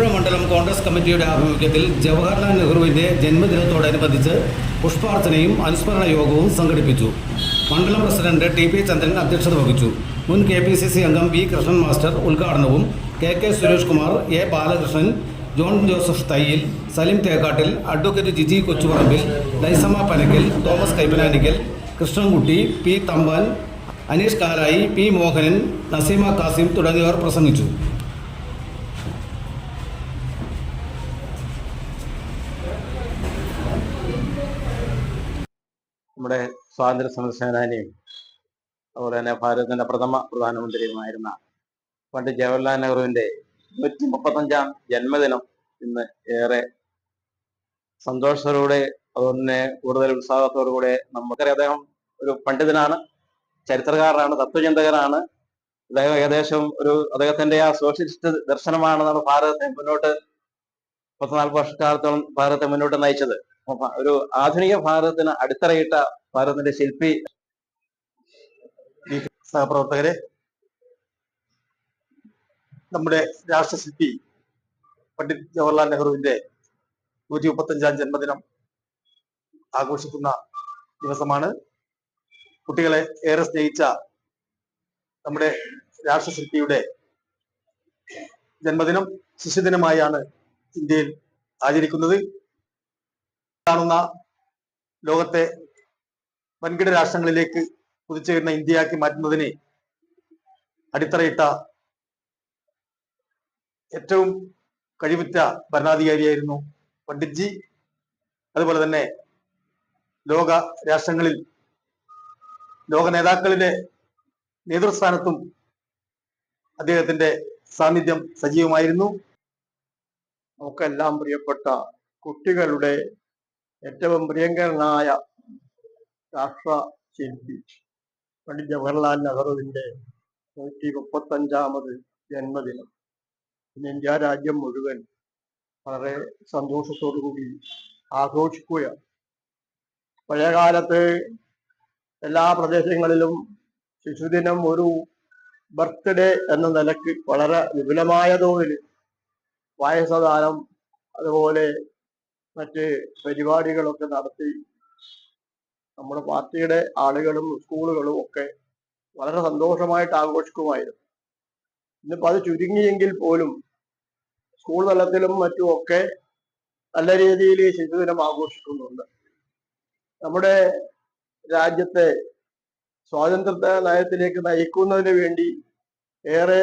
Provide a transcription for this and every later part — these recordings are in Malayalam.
ചെറുപുഴ മണ്ഡലം കോൺഗ്രസ് കമ്മിറ്റിയുടെ ആഭിമുഖ്യത്തിൽ ജവഹർലാൽ നെഹ്റുവിന്റെ ജന്മദിനത്തോടനുബന്ധിച്ച് പുഷ്പാർച്ചനയും അനുസ്മരണ യോഗവും സംഘടിപ്പിച്ചു. മണ്ഡലം പ്രസിഡന്റ് ടി പി ചന്ദ്രൻ അധ്യക്ഷത വഹിച്ചു. മുൻ കെ പി സി സി അംഗം വി കൃഷ്ണൻ മാസ്റ്റർ ഉദ്ഘാടനവും K K Suresh Kumar A Balakrishnan John Joseph Thayyil Salim Thekkattil advocate Jiji Kochuparambil Lysamma Panakkal Thomas Kaippananickal Krishnankutty P Thampan Aneesh Kalayi P Mohanan Naseema Kasim തുടങ്ങിയവർ പ്രസംഗിച്ചു. നമ്മുടെ സ്വാതന്ത്ര്യ സമര സേനാനിയും അതുപോലെ തന്നെ ഭാരതത്തിന്റെ പ്രഥമ പ്രധാനമന്ത്രിയുമായിരുന്ന പണ്ഡിറ്റ് ജവഹർലാൽ നെഹ്റുവിന്റെ നൂറ്റി മുപ്പത്തഞ്ചാം ജന്മദിനം ഇന്ന് ഏറെ സന്തോഷത്തോടെ അതുപോലെ കൂടുതൽ ഉത്സാഹത്തോടു കൂടെ നമുക്കറിയാം അദ്ദേഹം ഒരു പണ്ഡിതനാണ് ചരിത്രകാരനാണ് തത്വചിന്തകനാണ്. അദ്ദേഹം ഏകദേശം ഒരു അദ്ദേഹത്തിന്റെ ആ സോഷ്യലിസ്റ്റ് ദർശനമാണ് നമ്മുടെ ഭാരതത്തെ മുന്നോട്ട് പത്ത് വർഷക്കാലത്തോളം ഭാരതത്തെ മുന്നോട്ട് നയിച്ചത്. ഒരു ആധുനിക ഭാരതത്തിന് അടിത്തറയിട്ട ഭാരതത്തിന്റെ ശില്പി സഹപ്രവർത്തകരെ നമ്മുടെ രാഷ്ട്രശില്പി പണ്ഡിറ്റ് ജവഹർലാൽ നെഹ്റുവിന്റെ നൂറ്റി മുപ്പത്തഞ്ചാം ജന്മദിനം ആഘോഷിക്കുന്ന ദിവസമാണ്. കുട്ടികളെ ഏറെ സ്നേഹിച്ച നമ്മുടെ രാഷ്ട്രശില്പിയുടെ ജന്മദിനം ശിശുദിനമായാണ് ഇന്ത്യയിൽ ആചരിക്കുന്നത്. കാണുന്ന ലോകത്തെ വൻകിട രാഷ്ട്രങ്ങളിലേക്ക് കുതിച്ചുയരുന്ന ഇന്ത്യയാക്കി മാറ്റുന്നതിന് അടിത്തറയിട്ട ഏറ്റവും കഴിവുറ്റ ഭരണാധികാരിയായിരുന്നു പണ്ഡിറ്റ്ജി. അതുപോലെ തന്നെ ലോക രാഷ്ട്രങ്ങളിൽ ലോക നേതാക്കളിലെ നേതൃസ്ഥാനത്തും അദ്ദേഹത്തിന്റെ സാന്നിധ്യം സജീവമായിരുന്നു. നമുക്കെല്ലാം പ്രിയപ്പെട്ട കുട്ടികളുടെ ഏറ്റവും പ്രിയങ്കരനായ രാഷ്ട്ര ശില്പി പണ്ഡിറ്റ് ജവഹർലാൽ നെഹ്റുവിന്റെ നൂറ്റി മുപ്പത്തഞ്ചാമത് ജന്മദിനം. ഇന്ന് ഇന്ത്യ രാജ്യം മുഴുവൻ വളരെ സന്തോഷത്തോടു കൂടി ആഘോഷിക്കുകയാണ്. പഴയകാലത്ത് എല്ലാ പ്രദേശങ്ങളിലും ശിശുദിനം ഒരു ബർത്ത്ഡേ എന്ന നിലയ്ക്ക് വളരെ വിപുലമായ തോതിൽ പായസദാനം അതുപോലെ മറ്റ് പരിപാടികളൊക്കെ നടത്തി നമ്മുടെ പാർട്ടിയുടെ ആളുകളും സ്കൂളുകളും ഒക്കെ വളരെ സന്തോഷമായിട്ട് ആഘോഷിക്കുമായിരുന്നു. ഇന്നിപ്പോൾ അത് ചുരുങ്ങിയെങ്കിൽ പോലും സ്കൂൾ തലത്തിലും മറ്റും ഒക്കെ നല്ല രീതിയിൽ ശിശുദിനം ആഘോഷിക്കുന്നുണ്ട്. നമ്മുടെ രാജ്യത്തെ സ്വാതന്ത്ര്യ നയത്തിലേക്ക് നയിക്കുന്നതിന് വേണ്ടി ഏറെ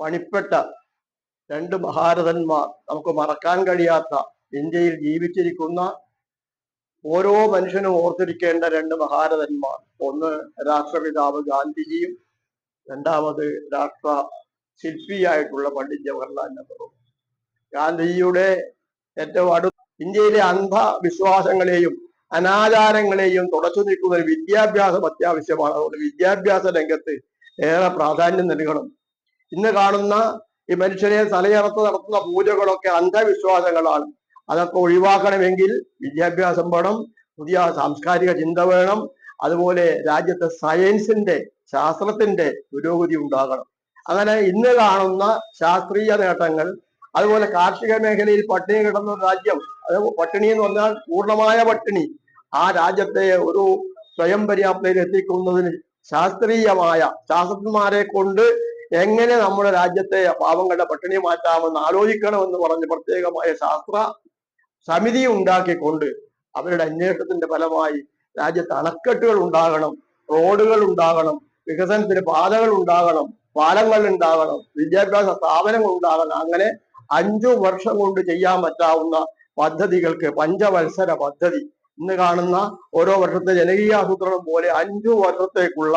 പണിപ്പെട്ട രണ്ട് മഹാരഥന്മാർ നമുക്ക് മറക്കാൻ കഴിയാത്ത ഇന്ത്യയിൽ ജീവിച്ചിരിക്കുന്ന ഓരോ മനുഷ്യനും ഓർത്തിരിക്കേണ്ട രണ്ട് മഹാരഥന്മാർ. ഒന്ന് രാഷ്ട്രപിതാവ് ഗാന്ധിജിയും രണ്ടാമത് രാഷ്ട്ര ശില്പിയായിട്ടുള്ള പണ്ഡിറ്റ് ജവഹർലാൽ നെഹ്റു ഗാന്ധിജിയുടെ ഏറ്റവും അടു ഇന്ത്യയിലെ അന്ധവിശ്വാസങ്ങളെയും അനാചാരങ്ങളെയും തുടച്ചു നീക്കുന്ന ഒരു വിദ്യാഭ്യാസം അത്യാവശ്യമാണ്. അതുകൊണ്ട് വിദ്യാഭ്യാസ രംഗത്ത് ഏറെ പ്രാധാന്യം നൽകണം. ഇന്ന് കാണുന്ന ഈ മനുഷ്യനെ തലയറത്ത് നടത്തുന്ന പൂജകളൊക്കെ അന്ധവിശ്വാസങ്ങളാണ്. അതൊക്കെ ഒഴിവാക്കണമെങ്കിൽ വിദ്യാഭ്യാസം വേണം പുതിയ സാംസ്കാരിക ചിന്ത വേണം അതുപോലെ രാജ്യത്തെ സയൻസിന്റെ ശാസ്ത്രത്തിന്റെ പുരോഗതി ഉണ്ടാകണം. അങ്ങനെ ഇന്ന് കാണുന്ന ശാസ്ത്രീയ നേട്ടങ്ങൾ അതുപോലെ കാർഷിക മേഖലയിൽ പട്ടിണി കിടന്ന രാജ്യം അത് പട്ടിണി എന്ന് പറഞ്ഞാൽ പൂർണമായ പട്ടിണി ആ രാജ്യത്തെ ഒരു സ്വയം പര്യാപ്തയിൽ എത്തിക്കുന്നതിന് ശാസ്ത്രീയമായ ശാസ്ത്രജ്ഞന്മാരെ കൊണ്ട് എങ്ങനെ നമ്മുടെ രാജ്യത്തെ പാവങ്ങളുടെ പട്ടിണി മാറ്റാമെന്ന് ആലോചിക്കണമെന്ന് പറഞ്ഞ് പ്രത്യേകമായ ശാസ്ത്ര സമിതി ഉണ്ടാക്കിക്കൊണ്ട് അവരുടെ അന്വേഷണത്തിന്റെ ഫലമായി രാജ്യത്ത് അണക്കെട്ടുകൾ ഉണ്ടാകണം റോഡുകൾ ഉണ്ടാകണം വികസനത്തിന് പാതകൾ ഉണ്ടാകണം പാലങ്ങൾ ഉണ്ടാകണം വിദ്യാഭ്യാസ സ്ഥാപനങ്ങൾ ഉണ്ടാകണം. അങ്ങനെ അഞ്ചു വർഷം കൊണ്ട് ചെയ്യാൻ പറ്റാവുന്ന പദ്ധതികൾക്ക് പഞ്ചവത്സര പദ്ധതി. ഇന്ന് കാണുന്ന ഓരോ വർഷത്തെ ജനകീയ ആസൂത്രണം പോലെ അഞ്ചു വർഷത്തേക്കുള്ള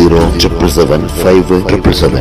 zero triple seven five triple seven